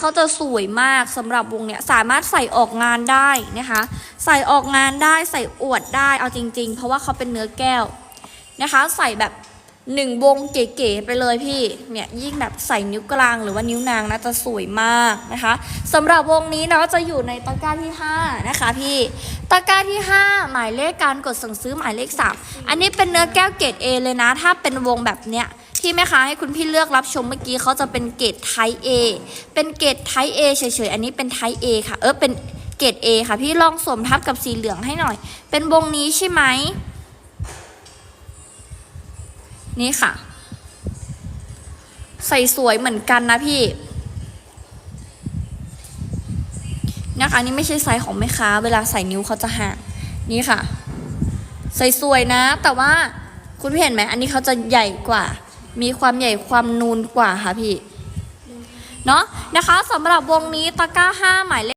เขาจะสวยมากสำหรับวงเนี้ยสามารถใส่ออกงานได้นะคะ ใส่ออกงานได้ใส่อวดได้เอาจริง ๆ เพราะว่าเขาเป็นเนื้อแก้วนะคะ ใส่แบบหนึ่งวงเก๋ๆไปเลยพี่เนี่ยยิ่งแบบใส่นิ้วกลางหรือว่านิ้วนางนะจะสวยมากนะคะสำหรับวงนี้เนาะจะอยู่ในตะกร้าที่ 5 นะคะพี่ตะกร้าที่ 5 หมายเลขการกดสั่งซื้อหมายเลข 3 อันนี้เป็นเนื้อแก้วเกรด A เลยนะ ถ้าเป็นวงแบบเนี้ย ที่แม่ค้าให้คุณพี่เลือกรับชมเมื่อกี้เขาจะเป็นเกรดไทป์ A เป็นเกรดไทป์ A เฉยๆ อันนี้เป็นไทป์ A ค่ะ เออเป็นเกรด A ค่ะ พี่ลองสวมทับกับสีเหลืองให้หน่อย เป็นวงนี้ใช่ไหม นี่ค่ะ ใส่สวยเหมือนกันนะพี่นะคะนี่ไม่ใช่ไซส์ของแม่ค้า เวลาใส่นิ้วเขาจะห่างนี่ค่ะ ใส่สวยนะ แต่ว่าคุณพี่เห็นไหม อันนี้เขาจะใหญ่กว่า มีความใหญ่ความนูนกว่าค่ะพี่ เนาะนะคะสำหรับวงนี้ตะกร้าห้าหมายเลข